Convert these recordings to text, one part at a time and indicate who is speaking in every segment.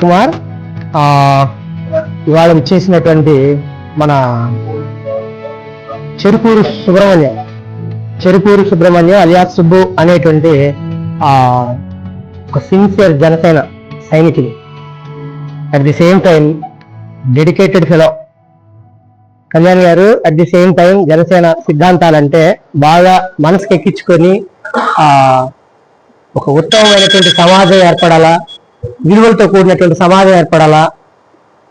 Speaker 1: కుమార్ ఇవాళ చేసినటువంటి మన చెరుకూరు సుబ్రహ్మణ్యం చెరుకూరు సుబ్రహ్మణ్యం అలియా సుబ్బు అనేటువంటి ఆ ఒక సిన్సియర్ జనసేన సైనికుడు at the same time dedicated fellow Kalyan garu at the same time Janasena సిద్ధాంతాలంటే బాగా మనసుకెక్కించుకొని ఆ ఒక ఉత్తమమైనటువంటి సమాజం ఏర్పడాలా విలువలతో కూడినటువంటి సమాజం ఏర్పడాలా?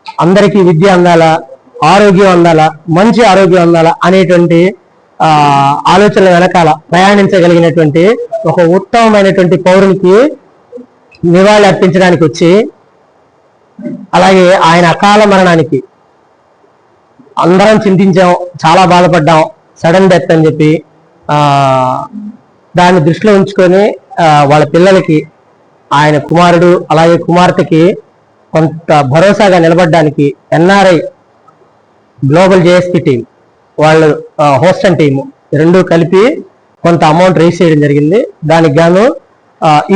Speaker 1: అందరికీ విద్య అందాలా? ఆరోగ్యం అందాలా? మంచి ఆరోగ్యం అందాలా? అనేటువంటి ఆలోచనల వెనకాల ప్రయాణించగలిగినటువంటి ఒక ఉత్తమమైనటువంటి పౌరునికి నివాళి అర్పించడానికి వచ్చి అలాగే ఆయన అకాల మరణానికి అందరం చింతించాం చాలా బాధపడ్డాం సడన్ డెత్ అని చెప్పి దాన్ని దృష్టిలో ఉంచుకొని వాళ్ళ పిల్లలకి ఆయన కుమారుడు అలాగే కుమార్తెకి కొంత భరోసాగా నిలబడడానికి ఎన్ఆర్ఐ గ్లోబల్ జేఎస్పీ టీం వాళ్ళు హోస్టన్ టీం రెండు కలిపి కొంత అమౌంట్ రేస్ చేయడం జరిగింది. దానికి గాను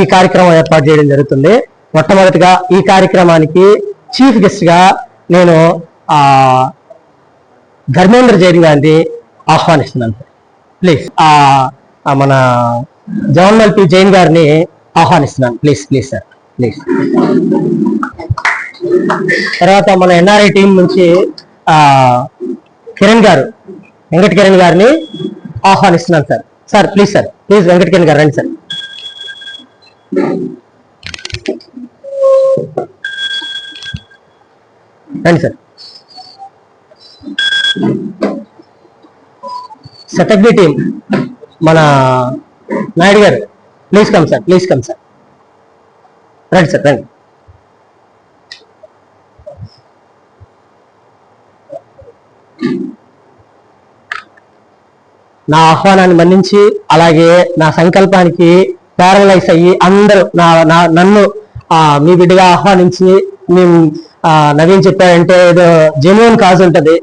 Speaker 1: ఈ కార్యక్రమం ఏర్పాటు చేయడం జరుగుతుంది. మొట్టమొదటిగా ఈ కార్యక్రమానికి చీఫ్ గెస్ట్గా నేను ఆ ధర్మేంద్ర జైన్ గారిని ఆహ్వానిస్తున్నాను ప్లీజ్ ఆ మన జవహర్లాల్ పి జైన్ గారిని ఆహ్వానిస్తున్నాను. ప్లీజ్ ప్లీజ్ సార్ ప్లీజ్ తర్వాత మన ఎన్ఆర్ఐ టీం నుంచి కిరణ్ గారు వెంకట కిరణ్ గారిని ఆహ్వానిస్తున్నాను sir sir please sir please Venkata Kiran garu రండి సార్ రండి సార్ శతజ్ఞ టీం మన Naidu garu please come sir. Please come sir. రండి సార్ రండి. నా ఆహ్వానాన్ని మన్నించి అలాగే నా సంకల్పానికి ప్యారలైజ్ అయ్యి అందరూ నా నా- నన్ను మీ బిడ్డగా ఆహ్వానించి మేము నవీన్ చెప్పారంటే ఏదో జెన్యున్ కాజ్ ఉంటుంది.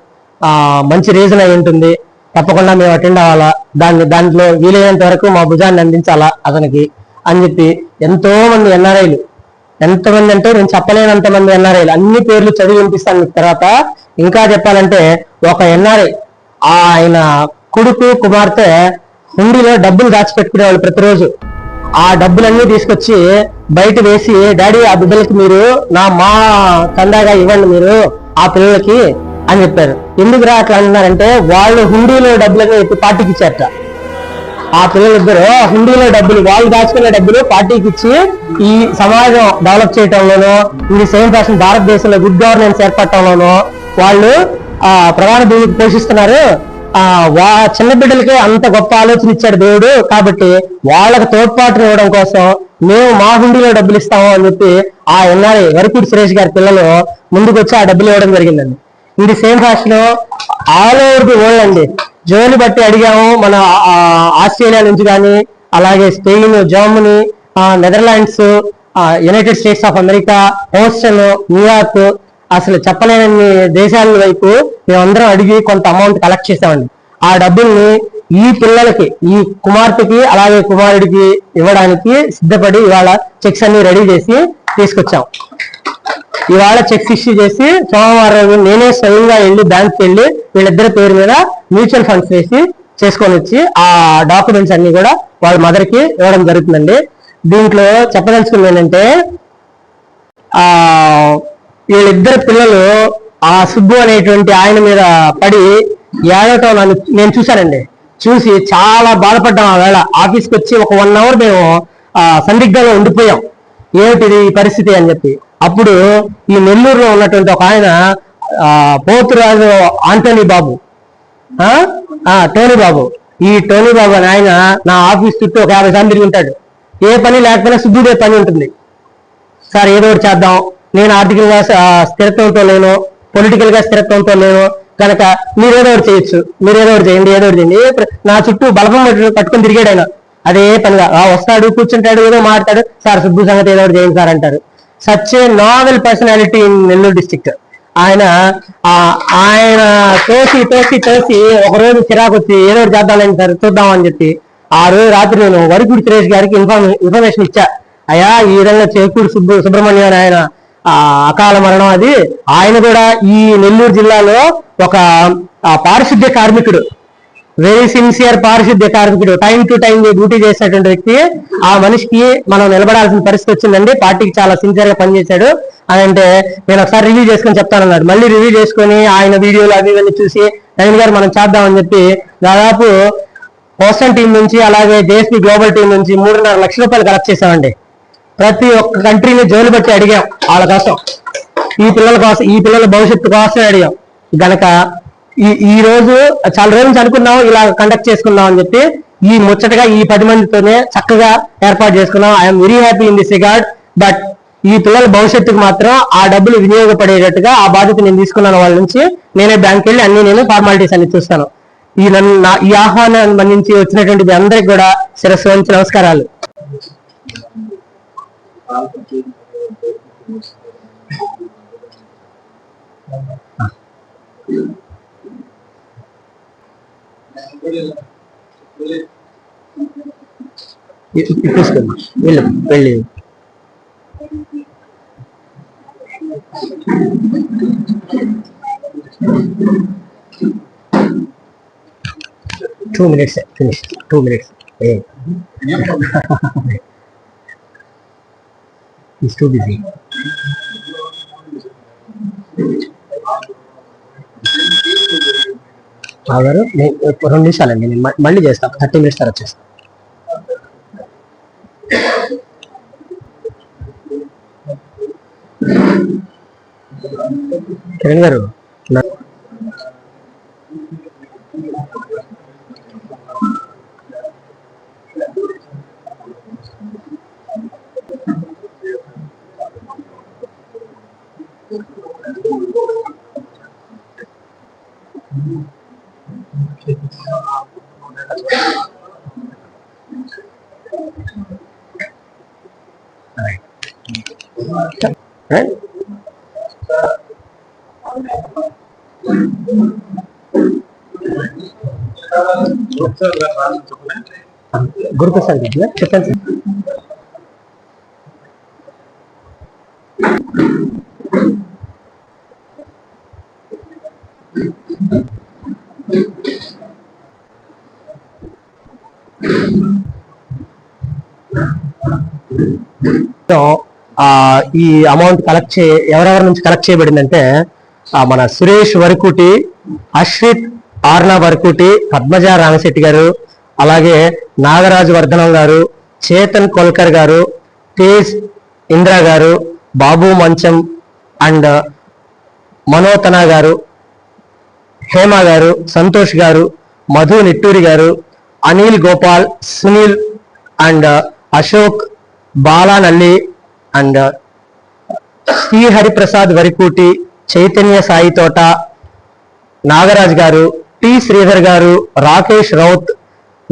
Speaker 1: మంచి రీజన్ అయి ఉంటుంది. తప్పకుండా మేము అటెండ్ అవ్వాలా? దాన్ని దాంట్లో వీలైనంత వరకు మా భుజాన్ని అందించాలా అతనికి అని చెప్పి ఎంతో మంది ఎన్ఆర్ఐలు ఎంతమంది అంటే నేను చెప్పలేనంత మంది ఎన్ఆర్ఐలు అన్ని పేర్లు చదివి వినిపిస్తాను తర్వాత. ఇంకా చెప్పాలంటే ఒక ఎన్ఆర్ఐ ఆయన కొడుకు కుమార్తె హుండీలో డబ్బులు దాచిపెట్టుకునేవాళ్ళు ప్రతిరోజు. ఆ డబ్బులన్నీ తీసుకొచ్చి బయట వేసి డాడీ ఆ బిడ్డలకి మీరు నా మా కందాగా ఇవ్వండి మీరు ఆ పిల్లలకి అని చెప్పారు. ఎందుకు రా అట్లా అన్నారంటే వాళ్ళు హుండీలో డబ్బులని చెప్పి పార్టీకి ఇచ్చారట. ఆ పిల్లలిద్దరు హుండీలో డబ్బులు వాళ్ళు దాచుకునే డబ్బులు పార్టీకి ఇచ్చి ఈ సమాజం డెవలప్ చేయటంలోనూ ఇది సేమ్ ఫ్యాషన్ భారతదేశంలో గుడ్ గవర్నెన్స్ ఏర్పడటంలోనూ వాళ్ళు ఆ ప్రధాన దేవుడికి పోషిస్తున్నారు. ఆ వా చిన్న బిడ్డలకే అంత గొప్ప ఆలోచన ఇచ్చాడు దేవుడు. కాబట్టి వాళ్ళకి తోడ్పాటుని ఇవ్వడం కోసం మేము మా హుండీలో డబ్బులు ఇస్తాము అని చెప్పి ఆ ఎన్ఆర్ఐ వరకుడి సురేష్ గారి పిల్లలు ముందుకు వచ్చి ఆ డబ్బులు ఇవ్వడం జరిగిందండి. ఇది same fashion all over the world అండి. జోన్ బట్టి అడిగాము మన ఆస్ట్రేలియా నుంచి కానీ అలాగే Spain Germany Netherlands United States of America Houston New York అసలు చెప్పలేని దేశాల వైపు మేమందరం అడిగి కొంత అమౌంట్ కలెక్ట్ చేసామండి. ఆ డబ్బుల్ని ఈ పిల్లలకి ఈ కుమార్తెకి అలాగే కుమారుడికి ఇవ్వడానికి సిద్ధపడి ఇవాళ చెక్స్ అన్ని రెడీ చేసి తీసుకొచ్చాం. ఇవాళ చెక్ ఇష్యూ చేసి సోమవారం రోజు నేనే స్వయంగా వెళ్ళి బ్యాంక్ వెళ్ళి వీళ్ళిద్దరి పేరు మీద మ్యూచువల్ ఫండ్స్ వేసి చేసుకొని వచ్చి ఆ డాక్యుమెంట్స్ అన్ని కూడా వాళ్ళ మదర్కి ఇవ్వడం జరుగుతుందండి. దీంట్లో చెప్పదలుచుకుంది ఏంటంటే ఆ వీళ్ళిద్దరు పిల్లలు ఆ సుబ్బు అనేటువంటి ఆయన మీద పడి ఏడవటం నన్ను నేను చూశానండి. చూసి చాలా బాధపడ్డాం ఆ వేళ. ఆఫీస్కి వచ్చి ఒక వన్ అవర్ మేము సందిగ్ధంగా ఉండిపోయాం. ఏమిటిది ఈ పరిస్థితి అని చెప్పి. అప్పుడు ఈ నెల్లూరులో ఉన్నటువంటి ఒక ఆయన పోతురాజు ఆంటోనీ బాబు. టోనీ బాబు. ఈ టోనీ బాబు అని ఆయన నా ఆఫీస్ చుట్టూ ఒక యాభై సార్లు తిరిగి ఉంటాడు. ఏ పని లేకపోయినా సుబ్బుడే పని ఉంటుంది. సార్ ఏదో ఒకటి చేద్దాం. నేను ఆర్థికంగా స్థిరత్వంతో లేను. పొలిటికల్గా స్థిరత్వంతో లేను. కనుక మీరు ఏదో ఒకటి చేయొచ్చు. మీరు ఏదో ఒకటి చేయండి ఏదో ఒకటి చేయండి. నా చుట్టూ బలపం పట్టు- పట్టుకొని తిరిగాడు ఆయన. అదే పనిగా వస్తాడు కూర్చుంటాడు ఏదో మాట్లాడు. సార్ సుబ్బు సంగతి ఏదో ఒకటి చేయండి సార్ అంటారు. Such a novel personality in Nellore district ఆయన ఆయన తోసి తోసి తోసి ఒక రోజు చిరాకు వచ్చి ఏదో ఒకటి చేద్దాం సార్ చూద్దామని చెప్పి ఆ రోజు రాత్రి నేను వరికుడి సురేష్ గారికి ఇన్ఫర్మేషన్ ఇచ్చా. అయ్యా ఈ విధంగా చేకూరు సుబ్బు సుబ్రహ్మణ్యం ఆయన అకాల మరణం అది. ఆయన కూడా ఈ నెల్లూరు జిల్లాలో ఒక పారిశుద్ధ్య కార్మికుడు. వెరీ సిన్సియర్ పారిశుద్ధ్య కార్మికుడు. టైం టు టైం డ్యూటీ చేసినటువంటి వ్యక్తి ఆ మనిషికి మనం నిలబడాల్సిన పరిస్థితి వచ్చిందండి. పార్టీకి చాలా సిన్సియర్గా పనిచేశాడు. అని అంటే నేను ఒకసారి రివ్యూ చేసుకొని చెప్తానన్నాడు మళ్ళీ రివ్యూ చేసుకొని ఆయన వీడియోలు అవి ఇవన్నీ చూసి నవీన్ గారు మనం చేద్దామని చెప్పి దాదాపు పోస్టల్ టీం నుంచి అలాగే జేఎస్పీ గ్లోబల్ టీం నుంచి మూడున్నర లక్షల రూపాయలు కలెక్ట్ చేసామండి ప్రతి ఒక్క కంట్రీని జోలు బట్టి అడిగాం వాళ్ళ కోసం. ఈ పిల్లల కోసం ఈ పిల్లల భవిష్యత్తు కోసమే అడిగాం. గనక ఈ ఈ రోజు చాలా రోజులు నుంచి అనుకున్నాం ఇలా కండక్ట్ చేసుకుందాం అని చెప్పి ఈ ముచ్చటగా ఈ పది మందితోనే చక్కగా ఏర్పాటు చేసుకున్నాం. I'm very happy in this regard but ఈ పిల్లల భవిష్యత్తుకు మాత్రం ఆ డబ్బులు వినియోగపడేటట్టుగా ఆ బాధ్యత నేను తీసుకున్నాను వాళ్ళ నుంచి. నేనే బ్యాంక్ వెళ్ళి అన్ని నేను ఫార్మాలిటీస్ అన్ని చూస్తాను. ఈ నన్ను నా- ఈ ఆహ్వానాన్ని మన్నించి వచ్చినటువంటి మీ అందరికి కూడా శిరస్సు వంచి నమస్కారాలు. Thank you. తీసుకోండి వెళ్ళు వెళ్ళి two minutes finish two minutes is too busy గారు నేను రెండు నిమిషాలండి నేను మళ్ళీ చేస్తాను థర్టీ మినిట్స్ తర్వాత చేస్తాను కిరణ్ గారు గురుప్రసాద్ చెప్పండి సార్ సో, ఈ అమౌంట్ కలెక్ట్ చే ఎవరెవరి నుంచి కలెక్ట్ చేయబడిందంటే మన సురేష్ వరకుటి అశ్విత్ ఆర్నా వరకుటి పద్మజ రామశెట్టి గారు అలాగే నాగరాజు వర్ధనం గారు చేతన్ కొల్కర్ గారు తేజ్ ఇంద్రా గారు బాబు మంచం అండ్ మనోతన గారు హేమ గారు Santosh garu Madhu Nitturi garu Anil Gopal Sunil and Ashok Balanalli and Shri Hariprasad Varikuti Chaitanya Sai Thota Nagaraj garu T Sridhar garu Rakesh Raut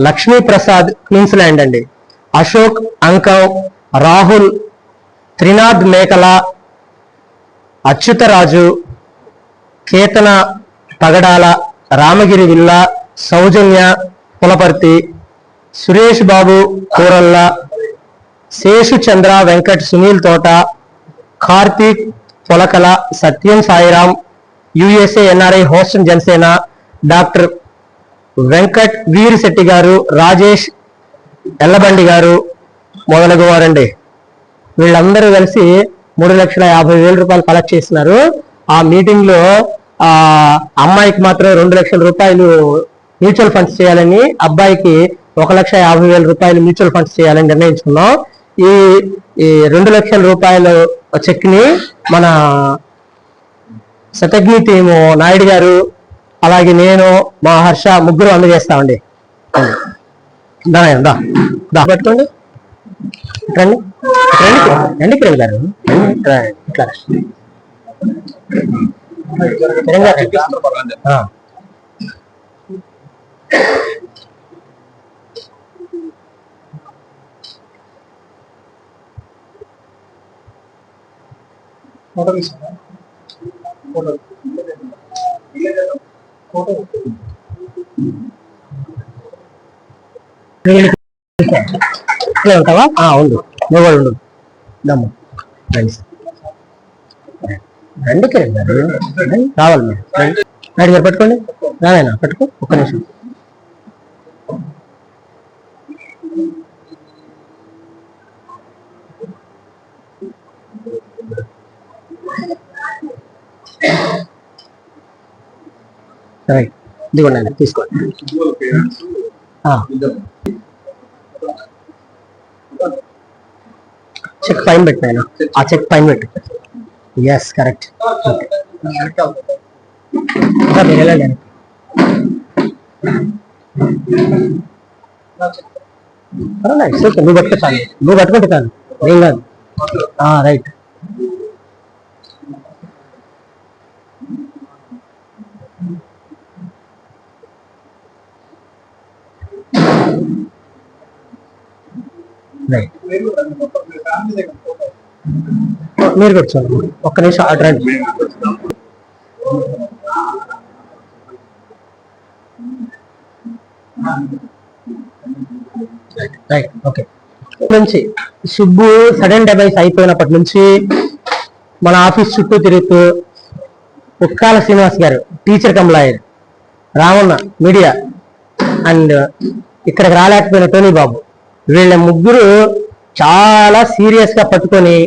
Speaker 1: Lakshmi Prasad Queensland అండి. Ashok Ankav Rahul Trinath Mekala Achyutaraju Ketana Pagadala Ramagiri Villa Soujanya Pulaparthi Suresh Babu Kooralla Seshu Chandra Venkat Sunil Thota Karthik Polakala Satyam Sairam USA NRI Houston Janasena doctor Venkat Veerisetti garu Rajesh Yellabandi గారు మొదలగు వారండి వీళ్ళందరూ కలిసి మూడు లక్షల యాభై వేల రూపాయలు collect చేసినారు. ఆ మీటింగ్లో ఆ అమ్మాయికి మాత్రం రెండు లక్షల రూపాయలు మ్యూచువల్ ఫండ్స్ చేయాలని అబ్బాయికి ఒక లక్ష యాభై వేల రూపాయలు మ్యూచువల్ ఫండ్స్ చేయాలని నిర్ణయించుకున్నాం. ఈ ఈ రెండు లక్షల రూపాయలు చెక్ని మన శతజ్ఞి టీము నాయుడు గారు అలాగే నేను మా హర్ష ముగ్గురు అందజేస్తామండి దా దా రండి. రండి. కిరణ్ గారు. ఇట్లా ఇట్లా రండి. ఉంటావా ఆ, ఉండు నువ్వు కూడా ఉండు. దమ్ము. రండి. రావాలి మీరు. రండి. పెట్టుకోండి పట్టుకోండి. రానైనా పట్టుకో. ఒక్క నిమిషం. రైట్ ఇదిగోండి ఆయన, తీసుకోండి. చెక్ పైన పెట్టినాయన ఆ చెక్ పైన పెట్టు. ఎస్ కరెక్ట్ మీరు వెళ్ళండి పర్వాలేదు, నువ్వు పట్టుకో చాలు నువ్వు పట్టుకుంటే చాలు ఏం కాదు. రైట్ రైట్ మీరు కూర్చోండి ఒక్క నిమిషం అటు రండి రైట్ ఓకే నుంచి సుబ్బు సడన్ డెబైస్ అయిపోయినప్పటి నుంచి మన ఆఫీస్ చుట్టూ తిరుగుతూ Ukkala Srinivas garu teacher cum lawyer Ramanna media and ఇక్కడికి రాలేకపోయిన టోనీ బాబు. వీళ్ళ ముగ్గురు చాలా సీరియస్గా పట్టుకొని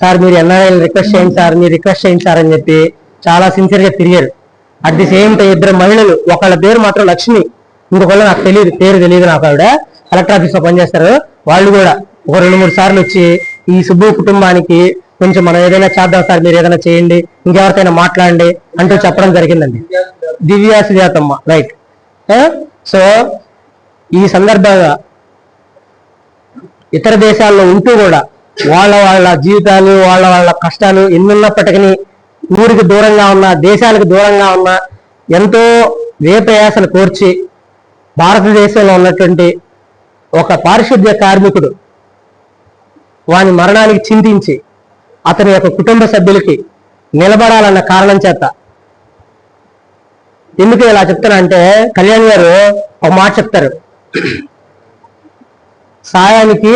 Speaker 1: సార్ మీరు ఎన్ఆర్ఐ రిక్వెస్ట్ చేయండి సార్ మీరు రిక్వెస్ట్ చేయండి సార్ అని చెప్పి చాలా సిన్సియర్గా తిరిగారు. అట్ ది సేమ్ టైం ఇద్దరు మహిళలు ఒకళ్ళ పేరు మాత్రం లక్ష్మి ఇంకొకళ్ళు నాకు తెలియదు పేరు తెలియదు నాకు ఆవిడ. కలెక్టర్ ఆఫీస్లో పనిచేస్తారు. వాళ్ళు కూడా ఒక రెండు మూడు సార్లు వచ్చి ఈ సుబ్బు కుటుంబానికి కొంచెం మనం ఏదైనా చేద్దాం సార్ మీరు ఏదైనా చేయండి ఇంకెవరికైనా మాట్లాడండి అంటూ చెప్పడం జరిగిందండి. దివ్యా సుజాతమ్మ రైట్ సో ఈ సందర్భంగా ఇతర దేశాల్లో ఉంటూ కూడా వాళ్ళ వాళ్ళ జీవితాలు వాళ్ళ వాళ్ళ కష్టాలు ఎన్నున్నప్పటికీ ఊరికి దూరంగా ఉన్న దేశాలకు దూరంగా ఉన్న ఎంతో వేప్రయాసలు కోర్చి భారతదేశంలో ఉన్నటువంటి ఒక పారిశుద్ధ్య కార్మికుడు వాని మరణానికి చింతించి అతని యొక్క కుటుంబ సభ్యులకి నిలబడాలన్న కారణం చేత. ఎందుకు ఇలా చెప్తున్నా అంటే కళ్యాణ్ గారు ఒక మాట చెప్తారు. సాయానికి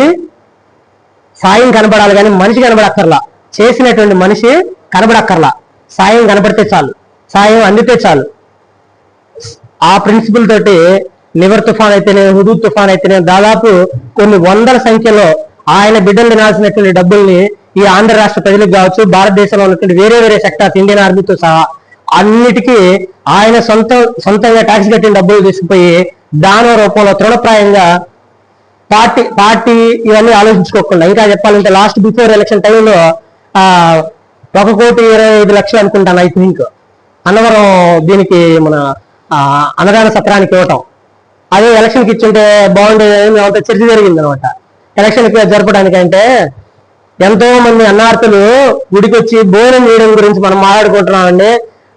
Speaker 1: సాయం కనబడాలి కానీ మనిషి కనబడక్కర్లా. చేసినటువంటి మనిషి కనబడక్కర్లా. సాయం కనబడితే చాలు. సాయం అందితే చాలు. ఆ ప్రిన్సిపల్ తోటి నివర్ తుఫాన్ అయితేనే హుదూ తుఫాన్ అయితేనే దాదాపు కొన్ని వందల సంఖ్యలో ఆయన బిడ్డలు తినాల్సినటువంటి డబ్బుల్ని ఈ ఆంధ్ర రాష్ట్ర ప్రజలకు కావచ్చు భారతదేశంలో ఉన్నటువంటి వేరే వేరే సెక్టార్స్ ఇండియన్ ఆర్మీతో సహా అన్నిటికీ ఆయన సొంత సొంతంగా ట్యాక్స్ కట్టిన డబ్బులు తీసుకుపోయి దాన రూపంలో తృణప్రాయంగా పార్టీ పార్టీ ఇవన్నీ ఆలోచించుకోకుండా. ఇంకా చెప్పాలంటే లాస్ట్ బిఫోర్ ఎలక్షన్ టైంలో ఆ ఒక కోటి ఇరవై ఐదు లక్షలు అనుకుంటాను ఐ థింక్ అన్నవరం దీనికి మన అన్నదాన సత్రానికి ఇవ్వటం. అదే ఎలక్షన్కి ఇచ్చుంటే బాగుండేది మేమంతా చర్చ జరిగింది అనమాట ఎలక్షన్కి జరపడానికి అంటే ఎంతో మంది అన్నార్థులు గుడికి వచ్చి భోజనం చేయడం గురించి మనం మాట్లాడుకుంటున్నామండి.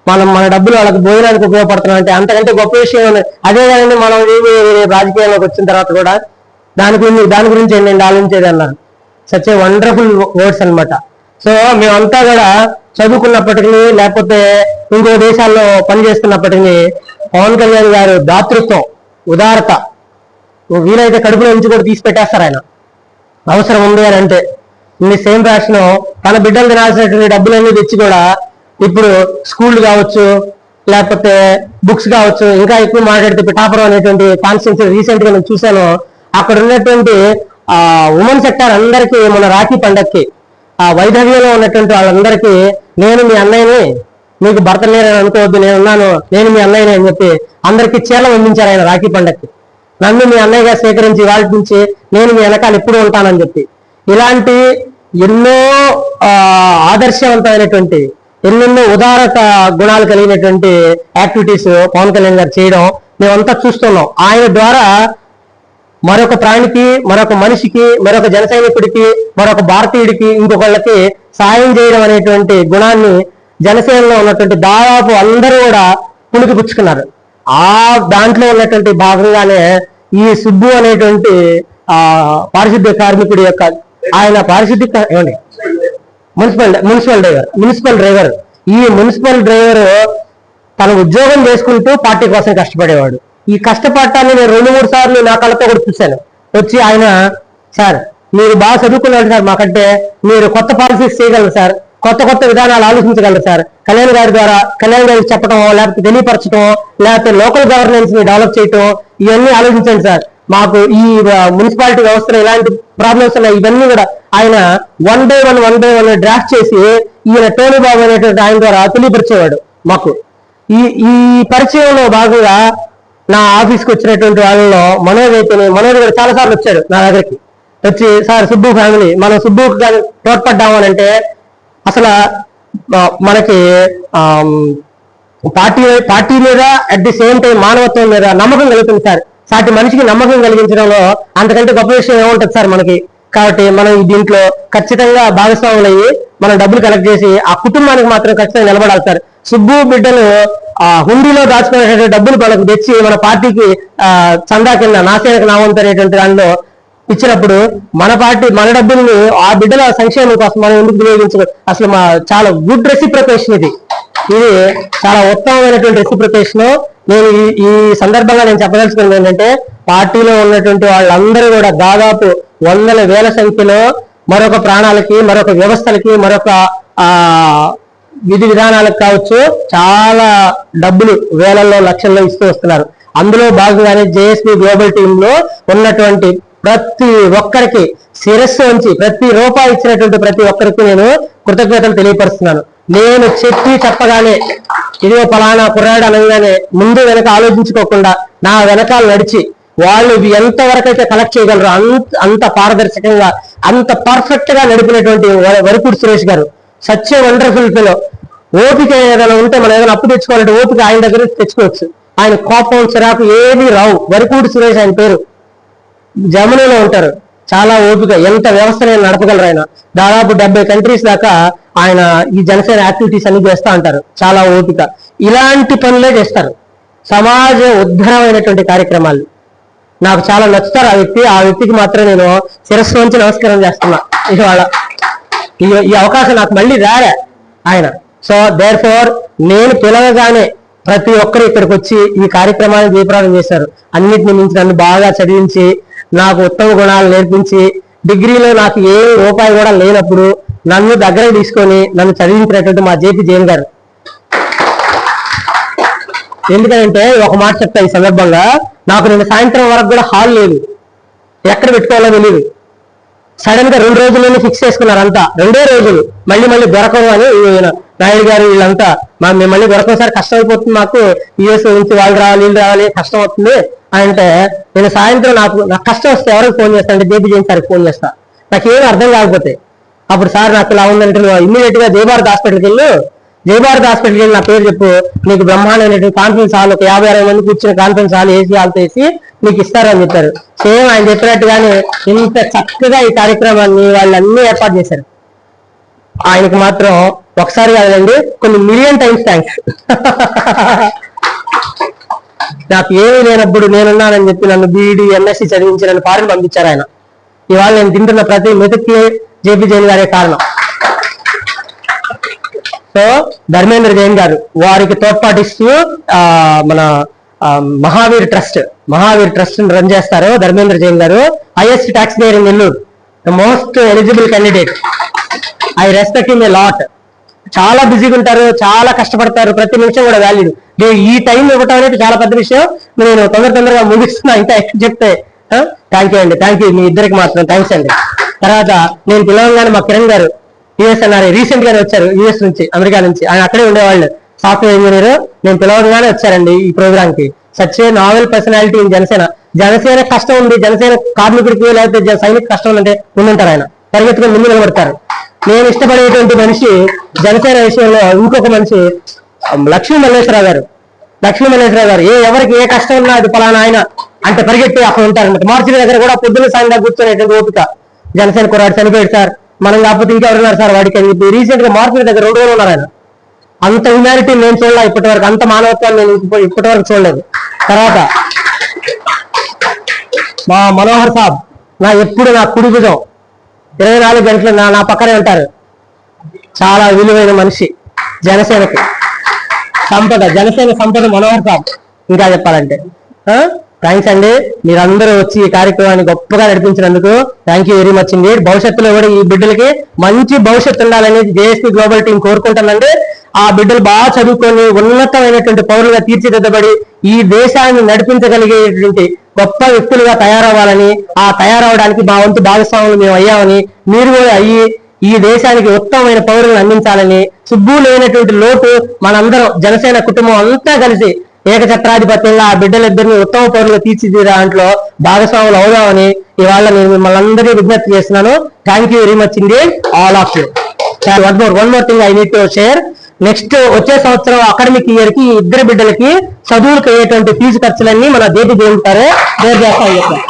Speaker 1: మనం మన డబ్బులు వాళ్ళకి భోజనానికి ఉపయోగపడుతున్నాం అంటే అంతకంటే గొప్ప విషయం అదే కదండి మనం ఈ రాజకీయాల్లోకి వచ్చిన తర్వాత కూడా. దాని గురించి దాని గురించి నేను ఆలోచించేది అన్నారు సచ్ ఏ వండర్ఫుల్ వర్డ్స్ అనమాట సో మేమంతా కూడా చదువుకున్నప్పటికీ లేకపోతే ఇంకో దేశాల్లో పనిచేస్తున్నప్పటికీ పవన్ కళ్యాణ్ గారు దాతృత్వం ఉదారత. వీలైతే కడుపులో నుంచి కూడా తీసి పెట్టేస్తారు ఆయన. అవసరం ఉంది అని అంటే. ఈ సేమ్ ఫ్యాషన్ తన బిడ్డలు తినాల్సినటువంటి డబ్బులన్నీ తెచ్చి కూడా ఇప్పుడు స్కూల్ కావచ్చు లేకపోతే బుక్స్ కావచ్చు ఇంకా ఎక్కువ మాట్లాడితే పిఠాపురం అనేటువంటి కాన్స్టిట్యూన్సీ రీసెంట్గా నేను చూశాను. అక్కడ ఉన్నటువంటి ఆ ఉమెన్ సెక్టర్ అందరికీ మన రాఖీ పండక్కి ఆ వైధవ్యంలో ఉన్నటువంటి వాళ్ళందరికీ నేను మీ అన్నయ్యని మీకు భర్త లేరని అనుకోవద్దు నేను ఉన్నాను నేను మీ అన్నయ్యని అని చెప్పి అందరికీ చీరలు అందించారు ఆయన రాఖీ పండక్కి. నన్ను మీ అన్నయ్యగా స్వీకరించి వాళ్ళ నుంచి నేను మీ వెనకాల ఎప్పుడు ఉంటానని చెప్పి. ఇలాంటి ఎన్నో ఆదర్శవంతమైనటువంటి ఎన్నెన్నో ఉదారత గుణాలు కలిగినటువంటి యాక్టివిటీస్ పవన్ కళ్యాణ్ గారు చేయడం మేమంతా చూస్తున్నాం. ఆయన ద్వారా మరొక ప్రాణికి మరొక మనిషికి మరొక జన సైనికుడికి మరొక భారతీయుడికి ఇంకొకళ్ళకి సాయం చేయడం అనేటువంటి గుణాన్ని జనసేనలో ఉన్నటువంటి దాదాపు అందరూ కూడా పుణికి పుచ్చుకున్నారు ఆ దాంట్లో ఉన్నటువంటి భాగంగానే ఈ సుబ్బు అనేటువంటి ఆ పారిశుద్ధ్య కార్మికుడి యొక్క ఆయన పారిశుద్ధ్య ఏమండి? Municipal municipal driver municipal driver. ఈ మున్సిపల్ డ్రైవర్ తన ఉద్యోగం చేసుకుంటూ పార్టీ కోసం కష్టపడేవాడు. ఈ కష్టపడటాన్ని నేను రెండు మూడు సార్లు నా కళ్ళతో కూడా చూశాను. వచ్చి ఆయన సార్ మీరు బాగా చదువుకున్నారు సార్ మాకంటే మీరు కొత్త పాలసీస్ చేయగలరు సార్. కొత్త కొత్త విధానాలు ఆలోచించగలరు సార్. కళ్యాణ్ గారి ద్వారా కళ్యాణ్ గారికి చెప్పడం లేకపోతే తెలియపరచడం లేకపోతే లోకల్ గవర్నెన్స్ని డెవలప్ చేయటం ఇవన్నీ ఆలోచించండి సార్. మాకు ఈ మున్సిపాలిటీ వ్యవస్థలో ఇలాంటి ప్రాబ్లమ్స్ ఉన్నాయి. ఇవన్నీ కూడా ఆయన one by one one by one draft చేసి ఈయన టోనీ బాబు అనేటువంటి ఆయన ద్వారా తెలియపరిచేవాడు మాకు. ఈ ఈ పరిచయంలో భాగంగా నా ఆఫీస్కి వచ్చినటువంటి వాళ్ళలో మనోజ్ అయితేనే మనోజ్ కూడా చాలా సార్లు వచ్చాడు నా దగ్గరికి. వచ్చి సార్ సుబ్బు ఫ్యామిలీ మనం సుబ్బు కానీ తోడ్పడ్డామనంటే అంటే అసలు మనకి పార్టీ పార్టీ మీద అట్ ది సేమ్ టైం మానవత్వం మీద నమ్మకం కలుగుతుంది సార్. సాటి మనిషికి నమ్మకం కలిగించడంలో అంతకంటే గొప్ప విషయం ఏముంటుంది సార్ మనకి? కాబట్టి మనం దీంట్లో ఖచ్చితంగా భాగస్వాములు అయ్యి మనం డబ్బులు కలెక్ట్ చేసి ఆ కుటుంబానికి మాత్రం ఖచ్చితంగా నిలబడాలి సార్. సుబ్బు బిడ్డలు ఆ హుండీలో దాచుకునేటువంటి డబ్బులు మనకు తెచ్చి మన పార్టీకి ఆ చందా కింద నాసేనకు నావంతు అనేటువంటి దానిలో ఇచ్చినప్పుడు మన పార్టీ మన డబ్బుల్ని ఆ బిడ్డల సంక్షేమం కోసం మనం ఎందుకు వినియోగించడం? అసలు మా చాలా గుడ్ రెసిప్రకేషన్ ఇది. ఇది చాలా ఉత్తమమైనటువంటి రెసిప్రొకేషన్ నేను ఈ- ఈ సందర్భంగా నేను చెప్పదలుచుకున్నది ఏంటంటే పార్టీలో ఉన్నటువంటి వాళ్ళందరూ కూడా దాదాపు వందల వేల సంఖ్యలో మరొక ప్రాణాలకి మరొక వ్యవస్థలకి మరొక ఆ విధి విధానాలకు కావచ్చు చాలా డబ్బులు వేలల్లో లక్షల్లో ఇస్తూ వస్తున్నారు. అందులో భాగంగానే జేఎస్బి గ్లోబల్ టీమ్లో ఉన్నటువంటి ప్రతి ఒక్కరికి శిరస్సు ఉంచి ప్రతి రూపాయి ఇచ్చినటువంటి ప్రతి ఒక్కరికి నేను కృతజ్ఞతలు తెలియపరుస్తున్నాను. నేను చెప్పి చెప్పగానే ఇదిగో ఫలానా కుర్రాడు అనగానే ముందు వెనక ఆలోచించుకోకుండా నా వెనకాల నడిచి వాళ్ళు ఎంత వరకు అయితే కలెక్ట్ చేయగలరు అంత అంత పారదర్శకంగా అంత పర్ఫెక్ట్గా నడిపినటువంటి వరకుడు సురేష్ గారు. సచ్ వండర్ఫుల్ ఫిలో ఓపిక ఏదైనా ఉంటే మనం ఏదైనా అప్పు తెచ్చుకోవాలంటే ఓపిక ఆయన దగ్గర నుంచి తెచ్చుకోవచ్చు. ఆయన కోపం చిరాకు ఏమీ రావు. వరిపూడి సురేష్ ఆయన పేరు జర్మనీలో ఉంటారు. చాలా ఓపిక. ఎంత వ్యవస్థను నడపగలరు ఆయన. దాదాపు డెబ్బై కంట్రీస్ దాకా ఆయన ఈ జనసేన యాక్టివిటీస్ అన్ని చేస్తా ఉంటారు. చాలా ఓపిక. ఇలాంటి పనులే చేస్తారు. సమాజ ఉద్ధరమైనటువంటి కార్యక్రమాలు. నాకు చాలా నచ్చుతారు ఆ వ్యక్తి. ఆ వ్యక్తికి మాత్రం నేను శిరస్సు నుంచి నమస్కారం చేస్తున్నా. ఇవాళ ఈ ఈ అవకాశం నాకు మళ్ళీ రాలే. ఆయన సో దేర్ ఫోర్ నేను పిలవగానే ప్రతి ఒక్కరు ఇక్కడికి వచ్చి ఈ కార్యక్రమాన్ని దీపారాధన చేశారు. అన్నిటిని మించి నన్ను బాగా చదివించి నాకు ఉత్తమ గుణాలు నేర్పించి డిగ్రీలో నాకు ఏ రూపాయి కూడా లేనప్పుడు నన్ను దగ్గర తీసుకొని నన్ను చదివించినటువంటి మా జేపీ జైన్ గారు. ఎందుకంటే ఒక మాట చెప్తా ఈ సందర్భంగా నాకు నిన్న సాయంత్రం వరకు కూడా హాల్ లేదు. ఎక్కడ పెట్టుకోవాలో తెలియదు సడన్గా రెండు రోజుల్లోనే ఫిక్స్ చేసుకున్నారు అంతా రెండే రోజులు. మళ్ళీ మళ్ళీ దొరకవు అని నాయుడు గారు వీళ్ళంతా మా మిమ్మల్ని దొరకసారి దొరకవు కష్టం అయిపోతుంది మాకు యూఎస్ నుంచి వాళ్ళు రావాలి వీళ్ళు రావాలి కష్టం అవుతుంది అంటే నేను సాయంత్రం నాకు నాకు కష్టం వస్తే ఎవరికి ఫోన్ చేస్తా అంటే జేపీ జైన్ సార్కి ఫోన్ చేస్తా. నాకేం అర్థం కాకపోతే. అప్పుడు సార్ నాకు ఇలా ఉందంటే నువ్వు ఇమ్మీడియట్గా జయభారత్ హాస్పిటల్కి వెళ్ళు. జయభారత్ హాస్పిటల్కి వెళ్ళి నా పేరు చెప్పు. నీకు బ్రహ్మాండమైనటువంటి కాన్ఫరెన్స్ హాల్ ఒక యాభై అరవై మంది కూర్చున్న కాన్ఫరెన్స్ హాల్ ఏసీ హాల్ తీసి నీకు ఇస్తారని చెప్పారు. సేమ్ ఆయన చెప్పినట్టుగానే ఇంత చక్కగా ఈ కార్యక్రమాన్ని వాళ్ళన్నీ ఏర్పాటు చేశారు. ఆయనకి మాత్రం ఒకసారి కాదండి కొన్ని మిలియన్ టైమ్స్ థ్యాంక్స్ నాకు ఏమీ లేనప్పుడు నేనున్నానని చెప్పి నన్ను బీఈడి ఎంఎస్సి చదివించి నన్ను ఫారెన్ పంపించారు ఆయన. ఇవాళ నేను తింటున్న ప్రతి మెతుక్కి జేపీ జైన్ గారే కారణం. సో ధర్మేంద్ర జైన్ గారు వారికి తోడ్పాటిస్తూ ఆ, మన Mahavir trust Mahavir trust run చేస్తారు Dharmendra Jain garu. Highest tax payer in Nellore the most eligible candidate I respect in a lot చాలా బిజీగా ఉంటారు చాలా కష్టపడతారు ప్రతి నిమిషం కూడా వాల్యూ ఈ టైం ఇవ్వటం అనేది చాలా పెద్ద విషయం. నేను తొందర తొందరగా ముగిస్తున్నా ఇంకా చెప్తే థ్యాంక్ యూ అండి థ్యాంక్ యూ మీ ఇద్దరికి మాత్రం థ్యాంక్స్ అండి. తర్వాత నేను పిలవంగానే మా కిరణ్ గారు యుఎస్ అన్నారు రీసెంట్ గానే వచ్చారు యుఎస్ నుంచి అమెరికా నుంచి. ఆయన అక్కడే ఉండేవాళ్ళు. సాఫ్ట్వేర్ ఇంజనీర్ నేను పిలవగానే వచ్చారండి ఈ ప్రోగ్రామ్కి. Such novel personality in Janasena Janasena కష్టం ఉంది జనసేన కార్మికుడికి లేకపోతే సైనిక కష్టం ఉందంటే ఉందంటారు ఆయన. పరిగెత్తుకుని ముందు నిలబడతారు. నేను ఇష్టపడేటువంటి మనిషి జనసేన విషయంలో ఇంకొక మనిషి లక్ష్మీ మల్లేశ్వరరావు గారు. లక్ష్మీ మల్లేశ్వరరావు గారు ఏ ఎవరికి ఏ కష్టం ఉన్నా అది పలానా ఆయన అంటే పరిగెత్తి అక్కడ ఉంటారన్నమాట మార్చి దగ్గర కూడా పొద్దున్న సాయంగా కూర్చునేటువంటి ఓపిక. జనసేన కుర్రాడు చనిపోయాడు సార్. మనం కాకపోతే ఇంకెవరున్నారు సార్ వాడికి అని చెప్పి రీసెంట్గా మార్చి దగ్గర రెండు రోజులు ఉన్నారు ఆయన. అంత హ్యుమానిటీ నేను చూడలే ఇప్పటి వరకు అంత మానవత్వాన్ని నేను ఇప్పటి వరకు చూడలేదు. తర్వాత మా మనోహర్ సాబ్ నా ఎప్పుడు నా కుడి భుజం ఇరవై నాలుగు గంటలు నా నా పక్కనే ఉంటారు. చాలా విలువైన మనిషి జనసేనకి. సంపద జనసేన సంపద మనోహర్ ఇంకా చెప్పాలంటే. ఆ? థ్యాంక్స్ అండి. మీరందరూ వచ్చి ఈ కార్యక్రమాన్ని గొప్పగా నడిపించినందుకు థ్యాంక్ యూ వెరీ మచ్ అండి భవిష్యత్తులో కూడా ఈ బిడ్డలకి మంచి భవిష్యత్తు ఉండాలని జేఎస్పీ గ్లోబల్ టీం కోరుకుంటానండి ఆ బిడ్డలు బాగా చదువుకొని ఉన్నతమైనటువంటి పౌరులుగా తీర్చిదిద్దబడి ఈ దేశాన్ని నడిపించగలిగేటువంటి గొప్ప వ్యక్తులుగా తయారవ్వాలని ఆ తయారవడానికి మా వంతు భాగస్వాములు మేము అయ్యామని మీరు కూడా అయ్యి ఈ దేశానికి ఉత్తమమైన పౌరులను అందించాలని సుబ్బు లేనటువంటి లోటు మనందరం జనసేన కుటుంబం అంతా కలిసి ఏకఛత్రాధిపత్యంలో ఆ బిడ్డలిద్దరిని ఉత్తమ పౌరులు తీర్చిదిద్దే దాంట్లో భాగస్వాములు అవుదామని ఇవాళ నేను మిమ్మల్ని అందరినీ విజ్ఞప్తి చేస్తున్నాను. Thank you very much indeed all of you one more one more thing I need to share next వచ్చే సంవత్సరం అకాడమిక్ ఇయర్కి ఇద్దరు బిడ్డలకి చదువులకు అయ్యేటువంటి ఫీజు ఖర్చులన్నీ మన దేటి దేవుతారే బేర్ చేస్తామని చెప్పారు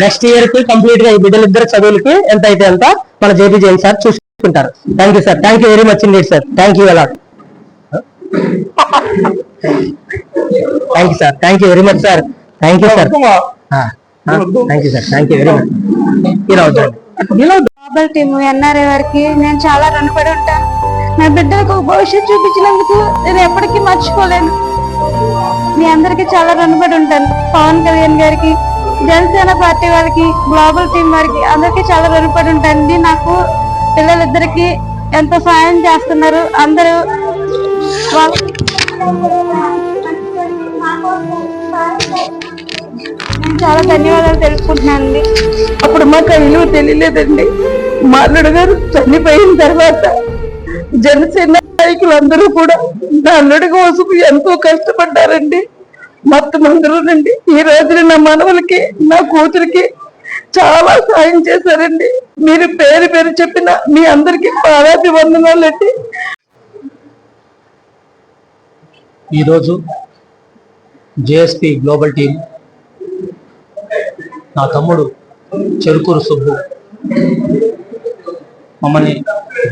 Speaker 1: నెక్స్ట్ ఇయర్కి కంప్లీట్గా ఈ బిడ్డలిద్దరు చదువులకి ఎంత అయితే ఎంత మన జేపీ జైన్ సార్ చూసుకుంటారు. Thank you sir thank you very much indeed sir thank you a lot thank you sir thank you very much sir thank you sir thank you sir thank you very much ఈరోజు
Speaker 2: football team NRA వారికి నేను చాలా రుణపడి ఉంటాను. నా బిడ్డలకు భవిష్యత్తు చూపించినందుకు నేను ఎప్పటికీ మర్చిపోలేను. మీ అందరికీ చాలా రుణపడి ఉంటాను. పవన్ కళ్యాణ్ గారికి జనసేన పార్టీ వారికి గ్లోబల్ టీం వారికి అందరికీ చాలా రుణపడి ఉంటానండి నాకు పిల్లలిద్దరికి ఎంతో సాయం చేస్తున్నారు. అందరూ నేను చాలా ధన్యవాదాలు తెలుపుకుంటున్నానండి.
Speaker 3: అప్పుడు మాకు ఆ విలువ తెలియలేదండి. మా గారు. చనిపోయిన తర్వాత జనసేన నాయకులందరూ కూడా నా అల్లుడి కోసం ఎంతో కష్టపడ్డారండి. మొత్తం అందరూనండి. ఈ రోజున నా మనవలకి నా కూతురికి చాలా సాయం చేశారండి. మీరు పేరు పేరు చెప్పిన మీ అందరికి పాదాతి వందనాలు అండి.
Speaker 4: ఈరోజు జేఎస్పి గ్లోబల్ టీం నా తమ్ముడు చెరుకూరు సుబ్బు మమ్మల్ని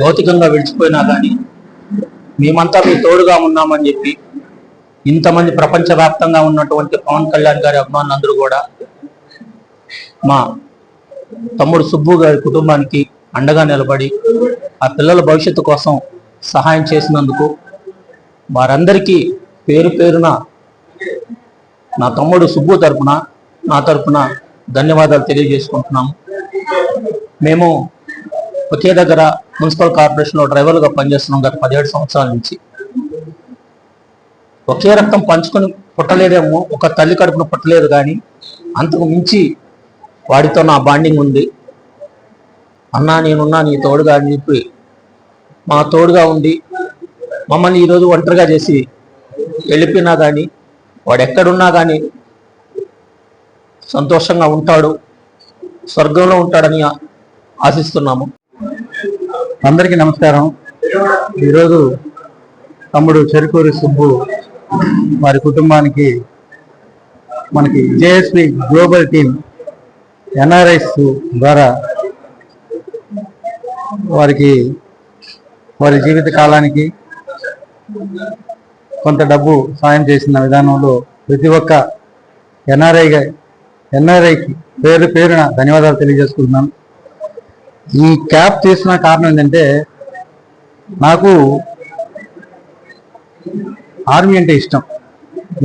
Speaker 4: భౌతికంగా విడిచిపోయినా కానీ మేమంతా మీ తోడుగా ఉన్నామని చెప్పి ఇంతమంది ప్రపంచవ్యాప్తంగా ఉన్నటువంటి పవన్ కళ్యాణ్ గారి అభిమానులందరూ కూడా మా తమ్ముడు సుబ్బు గారి కుటుంబానికి అండగా నిలబడి ఆ పిల్లల భవిష్యత్తు కోసం సహాయం చేసినందుకు వారందరికీ పేరు పేరున నా తమ్ముడు సుబ్బు తరపున నా తరపున ధన్యవాదాలు తెలియజేసుకుంటున్నాము. మేము ఒకే దగ్గర మున్సిపల్ కార్పొరేషన్లో డ్రైవర్లుగా పనిచేస్తున్నాం గత పదిహేడు సంవత్సరాల నుంచి. ఒకే రక్తం పంచుకొని పుట్టలేదేమో ఒక తల్లి కడుపున పుట్టలేదు కానీ అంతకు మించి వాడితో నా బాండింగ్ ఉంది. అన్నా నేనున్నా నీ తోడుగా అని చెప్పి మా తోడుగా ఉండి మమ్మల్ని ఈరోజు ఒంటరిగా చేసి వెళ్ళిపోయినా కానీ వాడు ఎక్కడున్నా కానీ సంతోషంగా ఉంటాడు స్వర్గంలో ఉంటాడని ఆశిస్తున్నాము.
Speaker 5: అందరికీ నమస్కారం. ఈరోజు తమ్ముడు చెరుకూరి సుబ్బు వారి కుటుంబానికి మనకి జేఎస్పి గ్లోబల్ టీం ఎన్ఆర్ఐస్ ద్వారా వారికి వారి జీవిత కాలానికి కొంత డబ్బు సాయం చేసిన విధానంలో ప్రతి ఒక్క ఎన్ఆర్ఐ ఎన్ఆర్ఐకి పేరు పేరున ధన్యవాదాలు తెలియజేసుకుంటున్నాను. ఈ క్యాప్ తీసిన కారణం ఏంటంటే నాకు ఆర్మీ అంటే ఇష్టం.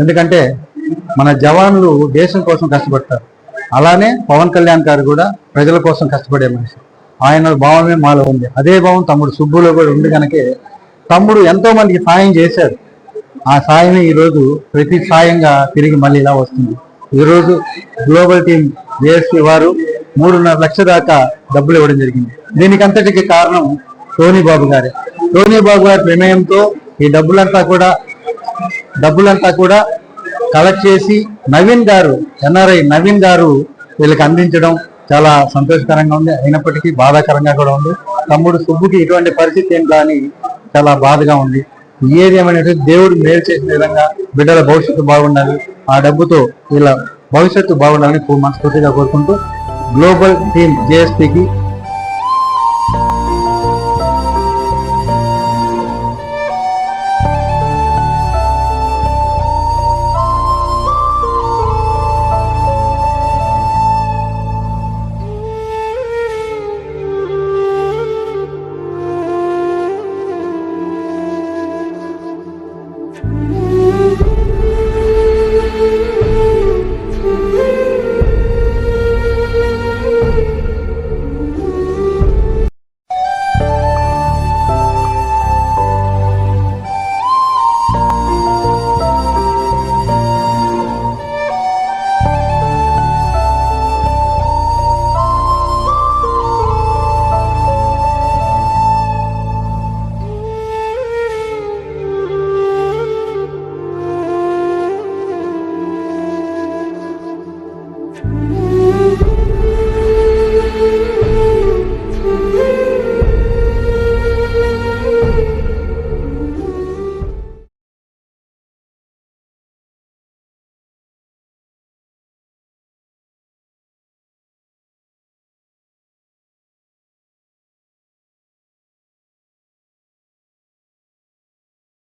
Speaker 5: ఎందుకంటే మన జవాన్లు దేశం కోసం కష్టపడతారు. అలానే పవన్ కళ్యాణ్ గారు కూడా ప్రజల కోసం కష్టపడే మనిషి. ఆయన భావమే మాలో ఉంది. అదే భావం తమ్ముడు సుబ్బులో కూడా ఉంది కనుకే తమ్ముడు ఎంతో మందికి సాయం చేశారు ఆ సాయమే ఈరోజు ప్రతి సాయంగా తిరిగి మళ్ళీ ఇలా వస్తుంది. ఈరోజు గ్లోబల్ టీం జేఎస్పీ వారు మూడున్నర లక్షల దాకా డబ్బులు ఇవ్వడం జరిగింది. దీనికి అంతటికి కారణం టోనీ బాబు గారే. టోనీ బాబు గారి ప్రమేయంతో ఈ డబ్బులంతా కూడా డబ్బులంతా కూడా కలెక్ట్ చేసి నవీన్ గారు ఎన్ఆర్ఐ నవీన్ గారు వీళ్ళకి అందించడం చాలా సంతోషకరంగా ఉంది. అయినప్పటికీ బాధాకరంగా కూడా ఉంది. తమ్ముడు సుబ్బుకి ఇటువంటి పరిస్థితి ఏంటా అని చాలా బాధగా ఉంది. ఏది ఏమైనా దేవుడు మేలు చేసిన విధంగా బిడ్డల భవిష్యత్తు బాగుండాలి. ఆ డబ్బుతో వీళ్ళ భవిష్యత్తు బాగుండాలని మనస్ఫూర్తిగా కోరుకుంటూ గ్లోబల్ టీమ్ జేఎస్పీకి